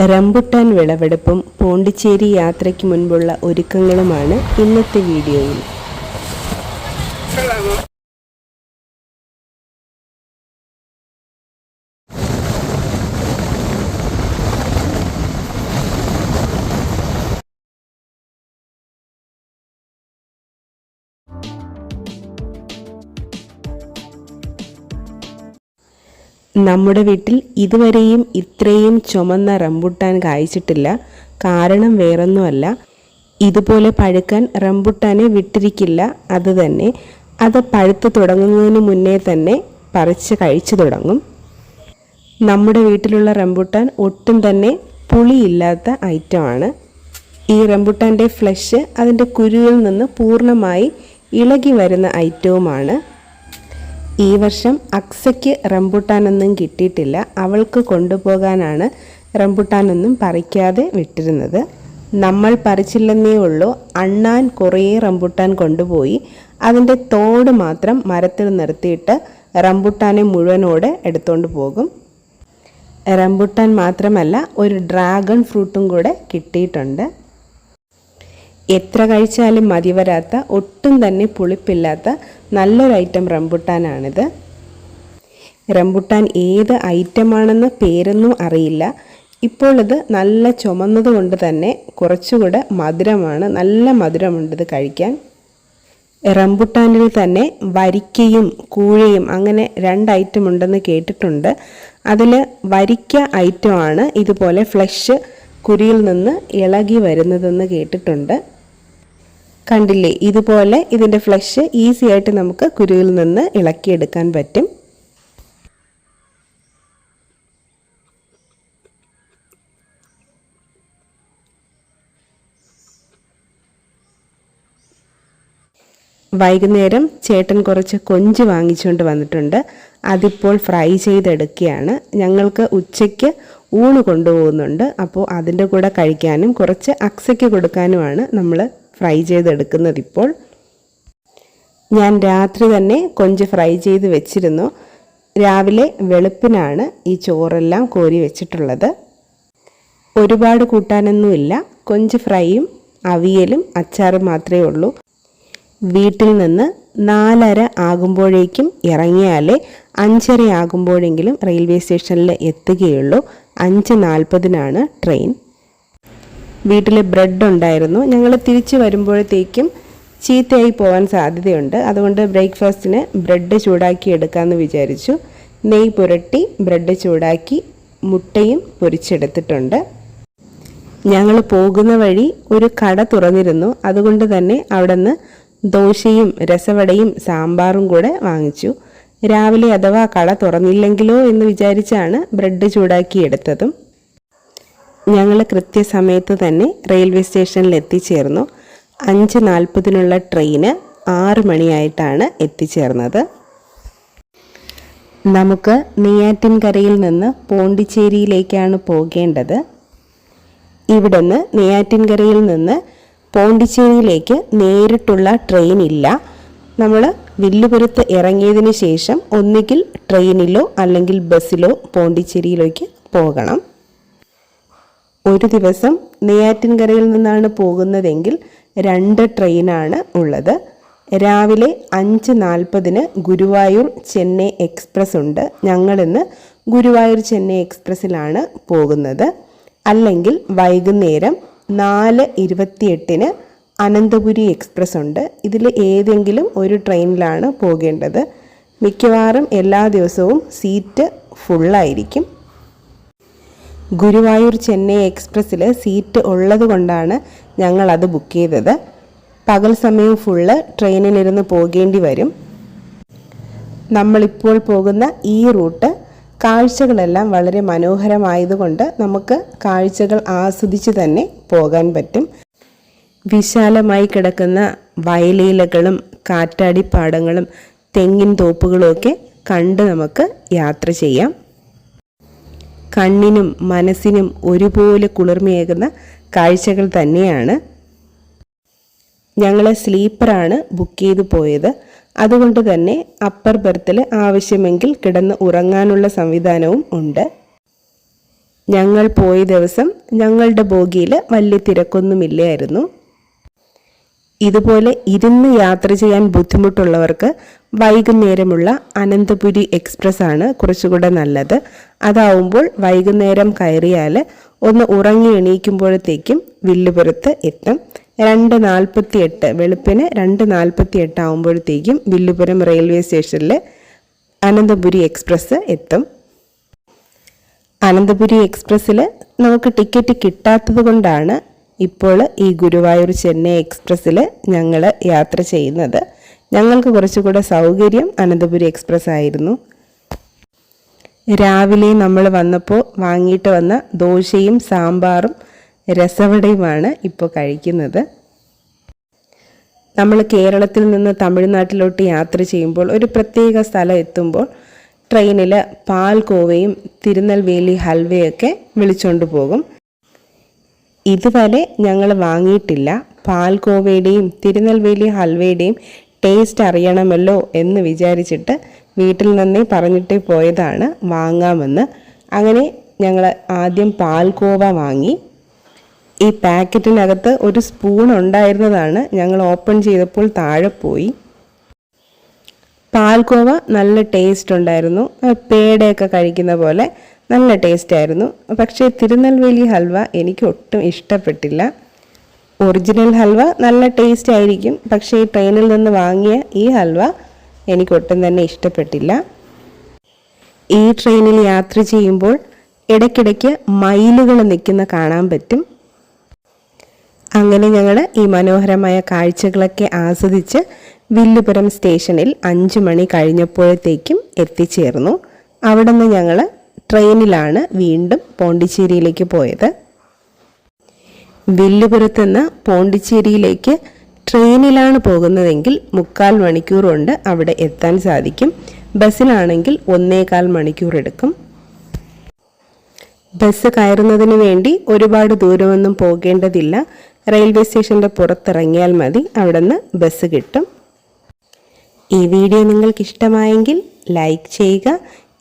Rambutan വിളവെടുപ്പും Pondicherry യാത്രയ്ക്ക് മുൻപുള്ള ഒരുക്കങ്ങളുമാണ് ഇന്നത്തെ വീഡിയോയിൽ. നമ്മുടെ വീട്ടിൽ ഇതുവരെയും ഇത്രയും ചുമന്ന റംബുട്ടാൻ കായ്ച്ചിട്ടില്ല. കാരണം വേറൊന്നുമല്ല. ഇതുപോലെ പഴുക്കാൻ റംബുട്ടാനെ വിട്ടിരിക്കില്ല. അത് തന്നെ. അത് പഴുത്ത് തുടങ്ങുന്നതിന് മുന്നേ തന്നെ പറിച്ച് കഴിച്ചു തുടങ്ങും. നമ്മുടെ വീട്ടിലുള്ള റംബുട്ടാൻ ഒട്ടും തന്നെ പുളിയില്ലാത്ത ഐറ്റമാണ്. ഈ റംബുട്ടാന്റെ ഫ്ലഷ് അതിന്റെ കുരുവിൽ നിന്ന് പൂർണമായി ഇളകി വരുന്ന ഐറ്റവുമാണ്. ഈ വർഷം അക്സയ്ക്ക് റംബുട്ടാനൊന്നും കിട്ടിയിട്ടില്ല. അവൾക്ക് കൊണ്ടുപോകാനാണ് റംബുട്ടാനൊന്നും പറിക്കാതെ വിട്ടിരുന്നത്. നമ്മൾ പറിച്ചില്ലെന്നേ ഉള്ളൂ. അണ്ണാൻ കുറേ റംബുട്ടാൻ കൊണ്ടുപോയി. അതിന്റെ തോട് മാത്രം മരത്തിൽ നിർത്തിയിട്ട് റംബുട്ടാനെ മുഴുവനോടെ എടുത്തുകൊണ്ട് പോകും. റംബുട്ടാൻ മാത്രമല്ല ഒരു ഡ്രാഗൺ ഫ്രൂട്ടും കൂടെ കിട്ടിയിട്ടുണ്ട്. എത്ര കഴിച്ചാലും മതി വരാത്ത ഒട്ടും തന്നെ പുളിപ്പില്ലാത്ത നല്ലൊരു ഐറ്റം റംബുട്ടാനാണിത്. റംബുട്ടാൻ ഏത് ഐറ്റമാണെന്ന് പേരൊന്നും അറിയില്ല. ഇപ്പോൾ ഇത് നല്ല ചുമന്നത് കൊണ്ട് തന്നെ കുറച്ചുകൂടെ മധുരമാണ്. നല്ല മധുരമുണ്ട് ഇത് കഴിക്കാൻ. റംബുട്ടാനിൽ തന്നെ വരിക്കയും കൂഴയും അങ്ങനെ രണ്ട് ഐറ്റം ഉണ്ടെന്ന് കേട്ടിട്ടുണ്ട്. അതിൽ വരിക്ക ഐറ്റമാണ് ഇതുപോലെ ഫ്ലഷ് കുരിയിൽ നിന്ന് ഇളകി വരുന്നതെന്ന് കേട്ടിട്ടുണ്ട്. കണ്ടില്ലേ? ഇതുപോലെ ഇതിന്റെ ഫ്ലഷ് ഈസി ആയിട്ട് നമുക്ക് കുരുവിൽ നിന്ന് ഇളക്കിയെടുക്കാൻ പറ്റും. വൈകുന്നേരം ചേട്ടൻ കുറച്ച് കൊഞ്ച് വാങ്ങിച്ചുകൊണ്ട് വന്നിട്ടുണ്ട്. അതിപ്പോൾ ഫ്രൈ ചെയ്തെടുക്കുകയാണ്. ഞങ്ങൾക്ക് ഉച്ചയ്ക്ക് ഊണ് കൊണ്ടുപോകുന്നുണ്ട്. അപ്പോൾ അതിന്റെ കൂടെ കഴിക്കാനും കുറച്ച് അക്സയ്ക്ക് കൊടുക്കാനുമാണ് നമ്മൾ ഫ്രൈ ചെയ്തെടുക്കുന്നത് ഇപ്പോൾ. ഞാൻ രാത്രി തന്നെ കൊഞ്ച് ഫ്രൈ ചെയ്ത് വെച്ചിരുന്നു. രാവിലെ വെളുപ്പിനാണ് ഈ ചോറെല്ലാം കോരി വെച്ചിട്ടുള്ളത്. ഒരുപാട് കൂട്ടാനൊന്നുമില്ല. കൊഞ്ച് ഫ്രൈയും അവിയലും അച്ചാറും മാത്രമേ ഉള്ളൂ. വീട്ടിൽ നിന്ന് നാലര ആകുമ്പോഴേക്കും ഇറങ്ങിയാലേ അഞ്ചര ആകുമ്പോഴെങ്കിലും റെയിൽവേ സ്റ്റേഷനിൽ എത്തുകയുള്ളൂ. അഞ്ച് നാൽപ്പതിനാണ് ട്രെയിൻ. വീട്ടിൽ ബ്രെഡ് ഉണ്ടായിരുന്നു. ഞങ്ങൾ തിരിച്ചു വരുമ്പോഴത്തേക്കും ചീത്തയായി പോകാൻ സാധ്യതയുണ്ട്. അതുകൊണ്ട് ബ്രേക്ക്ഫാസ്റ്റിന് ബ്രെഡ് ചൂടാക്കി എടുക്കാമെന്ന് വിചാരിച്ചു. നെയ് പുരട്ടി ബ്രെഡ് ചൂടാക്കി മുട്ടയും പൊരിച്ചെടുത്തിട്ടുണ്ട്. ഞങ്ങൾ പോകുന്ന വഴി ഒരു കട തുറന്നിരുന്നു. അതുകൊണ്ട് തന്നെ അവിടെ നിന്ന് ദോശയും രസവടയും സാമ്പാറും കൂടെ വാങ്ങിച്ചു. രാവിലെ അഥവാ കട തുറന്നില്ലെങ്കിലോ എന്ന് വിചാരിച്ചാണ് ബ്രെഡ് ചൂടാക്കി എടുത്തതും. ഞങ്ങൾ കൃത്യസമയത്ത് തന്നെ റെയിൽവേ സ്റ്റേഷനിൽ എത്തിച്ചേർന്നു അഞ്ച് നാൽപ്പതിനുള്ള ട്രെയിന് ആറ് മണിയായിട്ടാണ് എത്തിച്ചേർന്നത്. നമുക്ക് നെയ്യാറ്റിൻകരയിൽ നിന്ന് പോണ്ടിച്ചേരിയിലേക്കാണ് പോകേണ്ടത്. ഇവിടുന്ന് നെയ്യാറ്റിൻകരയിൽ നിന്ന് പോണ്ടിച്ചേരിയിലേക്ക് നേരിട്ടുള്ള ട്രെയിൻ ഇല്ല നമ്മൾ വില്ലുപുരത്ത് ഇറങ്ങിയതിന് ശേഷം ഒന്നുകിൽ ട്രെയിനിലോ അല്ലെങ്കിൽ ബസ്സിലോ പോണ്ടിച്ചേരിയിലേക്ക് പോകണം. ഒരു ദിവസം നെയ്യാറ്റിൻകരയിൽ നിന്നാണ് പോകുന്നതെങ്കിൽ രണ്ട് ട്രെയിനാണ് ഉള്ളത്. രാവിലെ അഞ്ച് നാൽപ്പതിന് ഗുരുവായൂർ ചെന്നൈ എക്സ്പ്രസ് ഉണ്ട്. ഞങ്ങളിന്ന് ഗുരുവായൂർ ചെന്നൈ എക്സ്പ്രസ്സിലാണ് പോകുന്നത്. അല്ലെങ്കിൽ വൈകുന്നേരം നാല് ഇരുപത്തിയെട്ടിന് അനന്തപുരി എക്സ്പ്രസ് ഉണ്ട്. ഇതിൽ ഏതെങ്കിലും ഒരു ട്രെയിനിലാണ് പോകേണ്ടത്. മിക്കവാറും എല്ലാ ദിവസവും സീറ്റ് ഫുള്ളായിരിക്കും. ഗുരുവായൂർ ചെന്നൈ എക്സ്പ്രസ്സിൽ സീറ്റ് ഉള്ളത് കൊണ്ടാണ് ഞങ്ങൾ അത് ബുക്ക് ചെയ്തത്. പകൽ സമയം ഫുള്ള് ട്രെയിനിലിരുന്ന് പോകേണ്ടി വരും. നമ്മളിപ്പോൾ പോകുന്ന ഈ റൂട്ട് കാഴ്ചകളെല്ലാം വളരെ മനോഹരമായതുകൊണ്ട് നമുക്ക് കാഴ്ചകൾ ആസ്വദിച്ച് തന്നെ പോകാൻ പറ്റും. വിശാലമായി കിടക്കുന്ന വയലീലകളും കാറ്റാടിപ്പാടങ്ങളും തെങ്ങിൻ തോപ്പുകളുമൊക്കെ കണ്ട് നമുക്ക് യാത്ര ചെയ്യാം. കണ്ണിനും മനസ്സിനും ഒരുപോലെ കുളിർമയേകുന്ന കാഴ്ചകൾ തന്നെയാണ്. ഞങ്ങൾ സ്ലീപ്പറാണ് ബുക്ക് ചെയ്ത് പോയത്. അതുകൊണ്ട് തന്നെ അപ്പർ ബെർത്തിൽ ആവശ്യമെങ്കിൽ കിടന്ന് ഉറങ്ങാനുള്ള സംവിധാനവും ഉണ്ട്. ഞങ്ങൾ പോയ ദിവസം ഞങ്ങളുടെ ബോഗിയിൽ വലിയ തിരക്കൊന്നുമില്ലായിരുന്നു. ഇതുപോലെ ഇരുന്ന് യാത്ര ചെയ്യാൻ ബുദ്ധിമുട്ടുള്ളവർക്ക് വൈകുന്നേരമുള്ള അനന്തപുരി എക്സ്പ്രസ് ആണ് കുറച്ചുകൂടെ നല്ലത്. അതാവുമ്പോൾ വൈകുന്നേരം കയറിയാൽ ഒന്ന് ഉറങ്ങി എണീക്കുമ്പോഴത്തേക്കും വില്ലുപുരത്ത് എത്തും. രണ്ട് നാൽപ്പത്തി എട്ട് വെളുപ്പിന് രണ്ട് നാൽപ്പത്തി എട്ട് ആകുമ്പോഴത്തേക്കും വില്ലുപുരം റെയിൽവേ സ്റ്റേഷനിൽ അനന്തപുരി എക്സ്പ്രസ് എത്തും. അനന്തപുരി എക്സ്പ്രസ്സിൽ നമുക്ക് ടിക്കറ്റ് കിട്ടാത്തത് കൊണ്ടാണ് ഇപ്പോൾ ഈ ഗുരുവായൂർ ചെന്നൈ എക്സ്പ്രസ്സിൽ ഞങ്ങൾ യാത്ര ചെയ്യുന്നത്. ഞങ്ങൾക്ക് കുറച്ചുകൂടെ സൗകര്യം അനന്തപുരി എക്സ്പ്രസ് ആയിരുന്നു. രാവിലെ നമ്മൾ വന്നപ്പോൾ വാങ്ങിയിട്ട് വന്ന ദോശയും സാമ്പാറും രസവടയുമാണ് ഇപ്പോൾ കഴിക്കുന്നത്. നമ്മൾ കേരളത്തിൽ നിന്ന് തമിഴ്നാട്ടിലോട്ട് യാത്ര ചെയ്യുമ്പോൾ ഒരു പ്രത്യേക സ്ഥലം എത്തുമ്പോൾ ട്രെയിനിൽ പാൽകോവയും തിരുനെൽവേലി ഹൽവയൊക്കെ വിളിച്ചുകൊണ്ട് പോകും. ഇതുവരെ ഞങ്ങൾ വാങ്ങിയിട്ടില്ല. പാൽകോവയുടെയും തിരുനെൽവേലി ഹൽവയുടെയും ടേസ്റ്റ് അറിയണമല്ലോ എന്ന് വിചാരിച്ചിട്ട് വീട്ടിൽ നിന്നേ പറഞ്ഞിട്ട് പോയതാണ് വാങ്ങാമെന്ന്. അങ്ങനെ ഞങ്ങൾ ആദ്യം പാൽകോവ വാങ്ങി. ഈ പാക്കറ്റിനകത്ത് ഒരു സ്പൂൺ ഉണ്ടായിരുന്നതാണ്. ഞങ്ങൾ ഓപ്പൺ ചെയ്തപ്പോൾ താഴെ പോയി. പാൽകോവ നല്ല ടേസ്റ്റ് ഉണ്ടായിരുന്നു. പേടയൊക്കെ കഴിക്കുന്ന പോലെ നല്ല ടേസ്റ്റ് ആയിരുന്നു പക്ഷേ തിരുനെൽവേലി ഹൽവ എനിക്ക് ഒട്ടും ഇഷ്ടപ്പെട്ടില്ല. ഒറിജിനൽ ഹൽവ നല്ല ടേസ്റ്റ് ആയിരിക്കും പക്ഷേ ഈ ട്രെയിനിൽ നിന്ന് വാങ്ങിയ ഈ ഹൽവ എനിക്ക് ഒട്ടും തന്നെ ഇഷ്ടപ്പെട്ടില്ല. ഈ ട്രെയിനിൽ യാത്ര ചെയ്യുമ്പോൾ ഇടയ്ക്കിടയ്ക്ക് മൈലുകൾ നിൽക്കുന്ന കാണാൻ പറ്റും. അങ്ങനെ ഞങ്ങൾ ഈ മനോഹരമായ കാഴ്ചകളൊക്കെ ആസ്വദിച്ച് വില്ലുപുരം സ്റ്റേഷനിൽ അഞ്ചു മണി കഴിഞ്ഞപ്പോഴത്തേക്കും എത്തിച്ചേർന്നു. അവിടെ നിന്ന് ഞങ്ങൾ ട്രെയിനിലാണ് വീണ്ടും പോണ്ടിച്ചേരിയിലേക്ക് പോയത്. വില്ലുപുരത്ത് നിന്ന് പോണ്ടിച്ചേരിയിലേക്ക് ട്രെയിനിലാണ് പോകുന്നതെങ്കിൽ മുക്കാൽ മണിക്കൂർ കൊണ്ട് അവിടെ എത്താൻ സാധിക്കും. ബസ്സിലാണെങ്കിൽ ഒന്നേകാൽ മണിക്കൂർ എടുക്കും. ബസ് കയറുന്നതിന് വേണ്ടി ഒരുപാട് ദൂരമൊന്നും പോകേണ്ടതില്ല. റെയിൽവേ സ്റ്റേഷന്റെ പുറത്തിറങ്ങിയാൽ മതി. അവിടെ നിന്ന് ബസ് കിട്ടും. ഈ വീഡിയോ നിങ്ങൾക്ക് ഇഷ്ടമായെങ്കിൽ ലൈക്ക് ചെയ്യുക